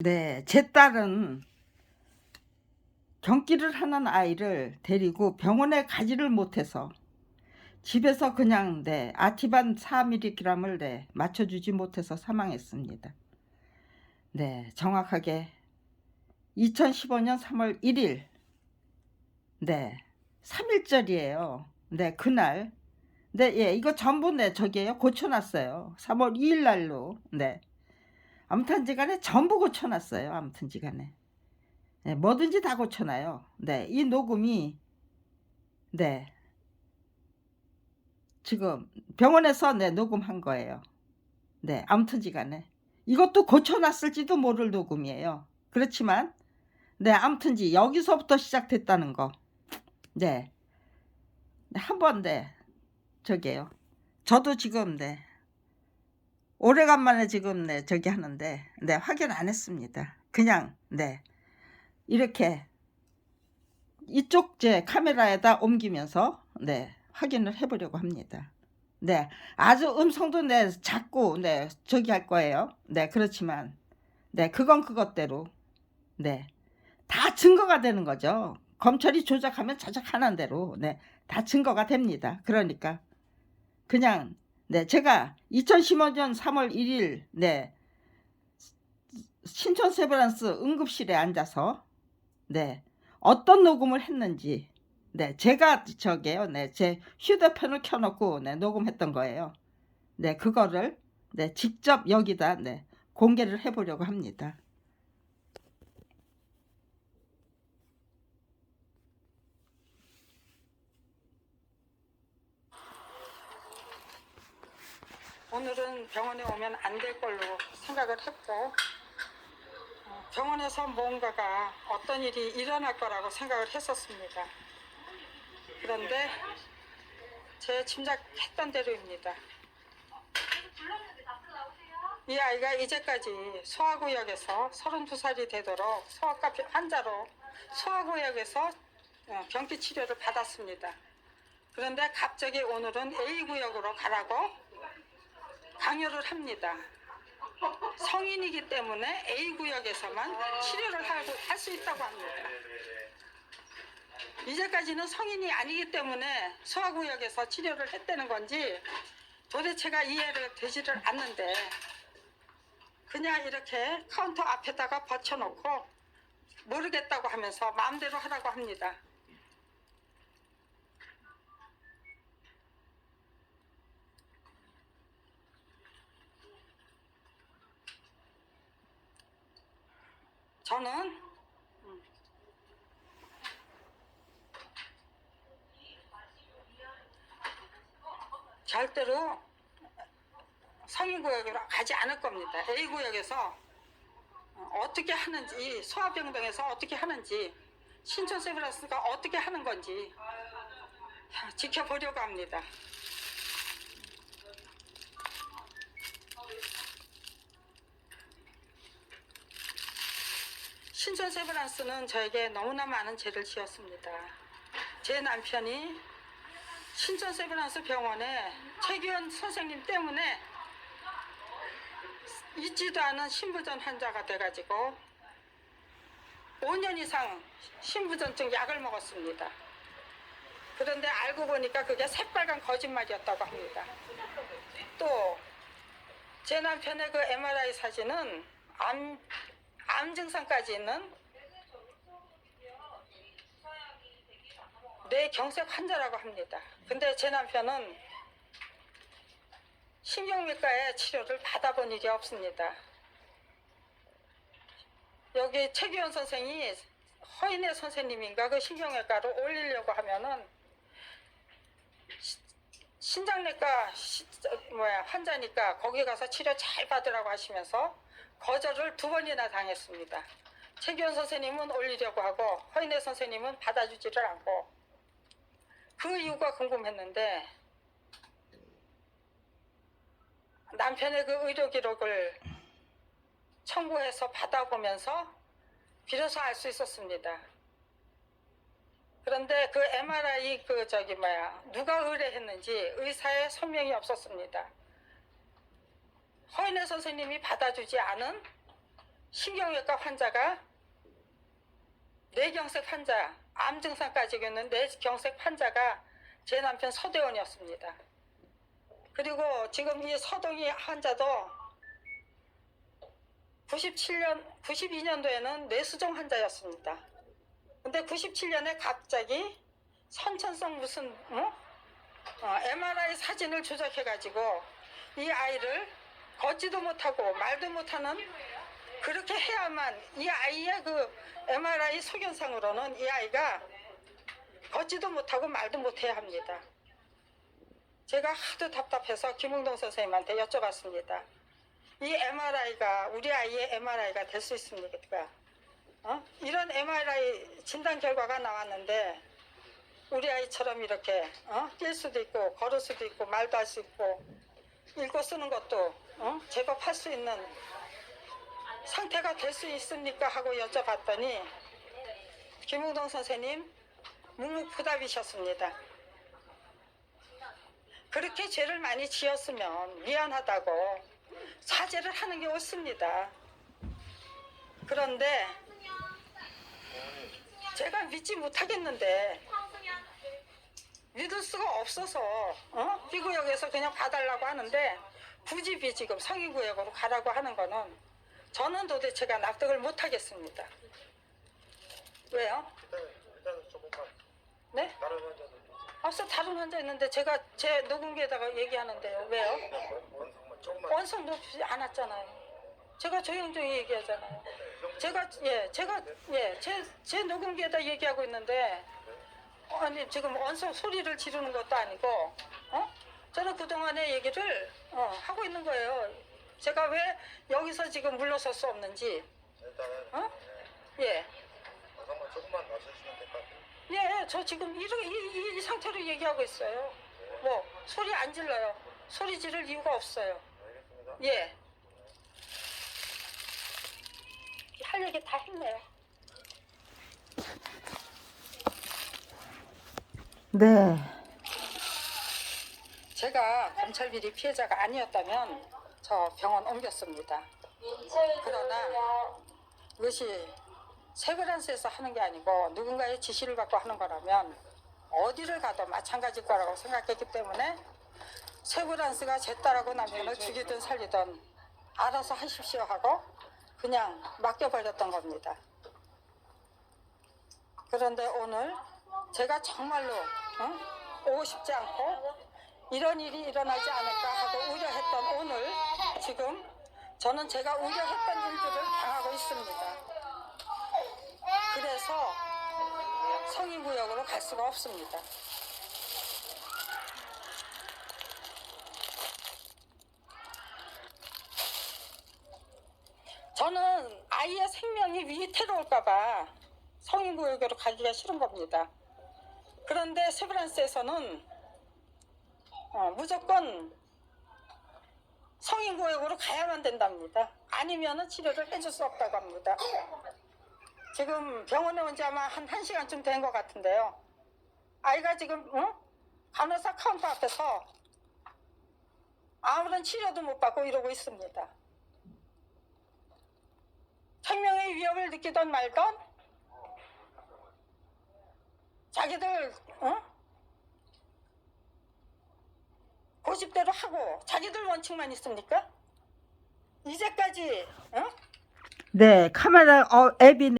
네, 제 딸은 경기를 하는 아이를 데리고 병원에 가지를 못해서 집에서 그냥 네, 아티반 4mg을 네, 맞춰주지 못해서 사망했습니다. 네, 정확하게 2015년 3월 1일 네, 3일절이에요. 네, 그날 네, 예, 이거 전부 네, 저기에요. 고쳐놨어요. 3월 2일 날로 네. 아무튼지간에 전부 고쳐놨어요. 아무튼지간에 네, 뭐든지 다 고쳐놔요. 네, 이 녹음이 네 지금 병원에서 네 녹음한 거예요. 네, 아무튼지간에 이것도 고쳐놨을지도 모를 녹음이에요. 그렇지만 네, 아무튼지 여기서부터 시작됐다는 거. 네, 네 한번 네 저기요. 저도 지금 네 오래간만에 지금 네 저기 하는데 네 확인 안 했습니다. 그냥 네 이렇게 이쪽 제 카메라에다 옮기면서 네 확인을 해보려고 합니다. 네 아주 음성도 네 작고 네 저기 할 거예요. 네 그렇지만 네 그건 그것대로 네 다 증거가 되는 거죠. 검찰이 조작하면 조작하는 대로 네 다 증거가 됩니다. 그러니까 그냥 네, 제가 2015년 3월 1일 네 신촌 세브란스 응급실에 앉아서 네 어떤 녹음을 했는지 네 제가 저게요 네 제 휴대폰을 켜놓고 네 녹음했던 거예요. 네 그거를 네 직접 여기다 네 공개를 해보려고 합니다. 오늘은 병원에 오면 안 될 걸로 생각을 했고 어, 병원에서 뭔가가 어떤 일이 일어날 거라고 생각을 했었습니다. 그런데 제 짐작했던 대로입니다. 이 아이가 이제까지 소아구역에서 32살이 되도록 소아과 환자로 소아구역에서 어, 병기 치료를 받았습니다. 그런데 갑자기 오늘은 A구역으로 가라고 강요를 합니다. 성인이기 때문에 A구역에서만 치료를 할 수 있다고 합니다. 이제까지는 성인이 아니기 때문에 소아구역에서 치료를 했다는 건지 도대체가 이해가 되지를 않는데 그냥 이렇게 카운터 앞에다가 받쳐놓고 모르겠다고 하면서 마음대로 하라고 합니다. 저는 음, 절대로 성인 구역으로 가지 않을 겁니다. A구역에서 어떻게 하는지 소아병동에서 어떻게 하는지 신촌 세브란스가 어떻게 하는 건지 지켜보려고 합니다. 신촌 세브란스는 저에게 너무나 많은 죄를 지었습니다. 제 남편이 신촌 세브란스 병원에 최규현 선생님 때문에 있지도 않은 신부전 환자가 돼가지고 5년 이상 신부전증 약을 먹었습니다. 그런데 알고 보니까 그게 새빨간 거짓말이었다고 합니다. 또 제 남편의 그 MRI 사진은 암, 암 증상까지 있는 뇌경색 환자라고 합니다. 근데 제 남편은 신경외과에 치료를 받아본 일이 없습니다. 여기 최규현 선생이 허인혜 선생님인가 그 신경외과로 올리려고 하면은 시- 신장내과 뭐야 환자니까 거기 가서 치료 잘 받으라고 하시면서 거절을 두 번이나 당했습니다. 최규현 선생님은 올리려고 하고 허인혜 선생님은 받아주지를 않고 그 이유가 궁금했는데 남편의 그 의료 기록을 청구해서 받아보면서 비로소 알 수 있었습니다. 그런데 그 MRI 그 저기 뭐야 누가 의뢰했는지 의사의 설명이 없었습니다. 허인혜 선생님이 받아주지 않은 신경외과 환자가 뇌경색 환자, 암 증상까지 있는 뇌경색 환자가 제 남편 서대원이었습니다. 그리고 지금 이 서동희 환자도 97년, 92년도에는 뇌수종 환자였습니다. 근데 97년에 갑자기 선천성 무슨 어? 어, MRI 사진을 조작해가지고 이 아이를 걷지도 못하고 말도 못하는 그렇게 해야만 이 아이의 그 MRI 소견상으로는 이 아이가 걷지도 못하고 말도 못해야 합니다. 제가 하도 답답해서 김웅동 선생님한테 여쭤봤습니다. 이 MRI가 우리 아이의 MRI가 될 수 있습니까? 어? 이런 MRI 진단 결과가 나왔는데 우리 아이처럼 이렇게 어? 뛸 수도 있고 걸을 수도 있고 말도 할 수 있고 읽고 쓰는 것도 어? 제법 할 수 있는 상태가 될 수 있습니까? 하고 여쭤봤더니 김웅동 선생님 묵묵부답이셨습니다. 그렇게 죄를 많이 지었으면 미안하다고 사죄를 하는 게 옳습니다. 그런데 제가 믿지 못하겠는데 믿을 수가 없어서 어? 이 구역에서 그냥 봐달라고 하는데 비 지금 성인구역으로 가라고 하는 거는 저는 도대체가 납득을 못 하겠습니다. 왜요? 일단 일단 조금만 네? 앞서 다른 환자 있는데 제가 제 녹음기에다가 얘기하는데요. 왜요? 원성 높지 않았잖아요. 제가 조용조용 얘기하잖아요. 제가 예, 제가 예, 제, 제 녹음기에다 얘기하고 있는데 어, 아니 지금 원성 소리를 지르는 것도 아니고 어? 저는 그동안의 얘기를 어, 하고 있는 거예요. 제가 왜 여기서 지금 물러설 수 없는지 일단은 어? 예. 원성만 조금만 놔주시면 될 것 같아요. 예, 저 지금 이런 이, 이, 이 상태로 얘기하고 있어요. 뭐 소리 안 질러요. 소리 지를 이유가 없어요. 알겠습니다. 예. 할 얘기 다 했네요. 네. 제가 검찰 비리 피해자가 아니었다면 저 병원 옮겼습니다. 그러나 이것이 세브란스에서 하는 게 아니고 누군가의 지시를 받고 하는 거라면 어디를 가도 마찬가지일 거라고 생각했기 때문에 세브란스가 제 딸하고 남편을 죽이든 살리든 알아서 하십시오 하고 그냥 맡겨버렸던 겁니다. 그런데 오늘 제가 정말로 어? 오고 싶지 않고 이런 일이 일어나지 않을까 하고 우려했던 오늘 지금 저는 제가 우려했던 일들을 당하고 있습니다. 그래서 성인구역으로 갈 수가 없습니다. 저는 아이의 생명이 위태로울까봐 성인구역으로 가기가 싫은 겁니다. 그런데 세브란스에서는 어, 무조건 성인구역으로 가야만 된답니다. 아니면 치료를 해줄 수 없다고 합니다. 지금 병원에 온 지 아마 한 1시간쯤 된 것 같은데요. 아이가 지금 어? 간호사 카운터 앞에서 아무런 치료도 못 받고 이러고 있습니다. 생명의 위협을 느끼던 말던 자기들 어? 고집대로 하고 자기들 원칙만 있습니까? 이제까지 어? 네, 카메라 어, 앱이